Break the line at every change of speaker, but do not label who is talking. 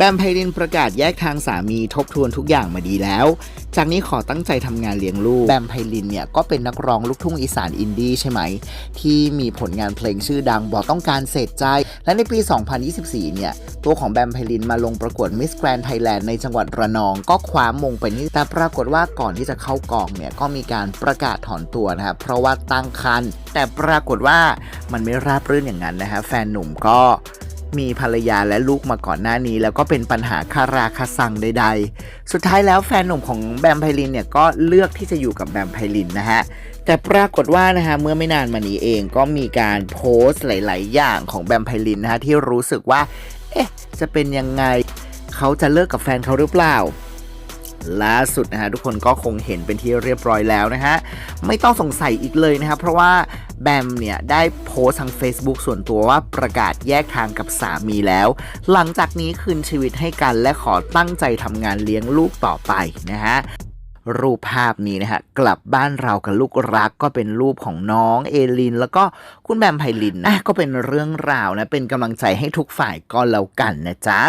แบมไพรินประกาศแยกทางสามีทบทวนทุกอย่างมาดีแล้ว จากนี้ขอตั้งใจทำงานเลี้ยงลูก แบมไพรินเนี่ยก็เป็นนักร้องลูกทุ่งอีสานอินดี้ใช่ไหม ที่มีผลงานเพลงชื่อดังบอกต้องการเศษใจ และในปี 2024 เนี่ย ตัวของแบมไพลินมาลงประกวดมิสแกรน n d ไทยแลนด์ในจังหวัดระนอง ก็คว้ามงไปนี่แต่ปรากฏว่าก่อนที่จะเข้ากองเนี่ยก็มีการประกาศถอนตัวนะครับเพราะว่าตั้งครรภ์แต่ปรากฏว่ามันไม่ราบรื่นอย่างนั้นนะฮะแฟนหนุ่มก็ มีภรรยาและลูกมาก่อนหน้านี้ แล้วก็เป็นปัญหาคาราคาซังใด ๆ สุดท้ายแล้วแฟนหนุ่มของแบมไพลินเนี่ยก็เลือกที่จะอยู่กับแบมไพลินนะฮะแต่ปรากฏว่านะฮะเมื่อไม่นานมานี้เองก็มีการโพสต์หลาย ๆ อย่างของแบมไพลินนะฮะที่รู้สึกว่าเอ๊ะจะเป็นยังไงเขาจะเลิกกับแฟนเขาหรือเปล่าล่าสุดนะฮะทุกคนก็คงเห็นเป็นที่เรียบร้อยแล้วนะฮะไม่ต้องสงสัยอีกเลยนะครับเพราะว่า แบมเนี่ยได้โพสต์ทาง Facebook ส่วนตัวว่าประกาศแยกทางกับสามีแล้ว หลังจากนี้คืนชีวิตให้กันและขอตั้งใจทำงานเลี้ยงลูกต่อไปนะฮะรูปภาพนี้นะฮะกลับบ้านเรากับลูกรักก็เป็นรูปของน้องเอลิน แล้วก็คุณแบมไพลินนะก็เป็นเรื่องราวนะเป็นกำลังใจให้ทุกฝ่ายก็แล้วกันนะจ๊ะ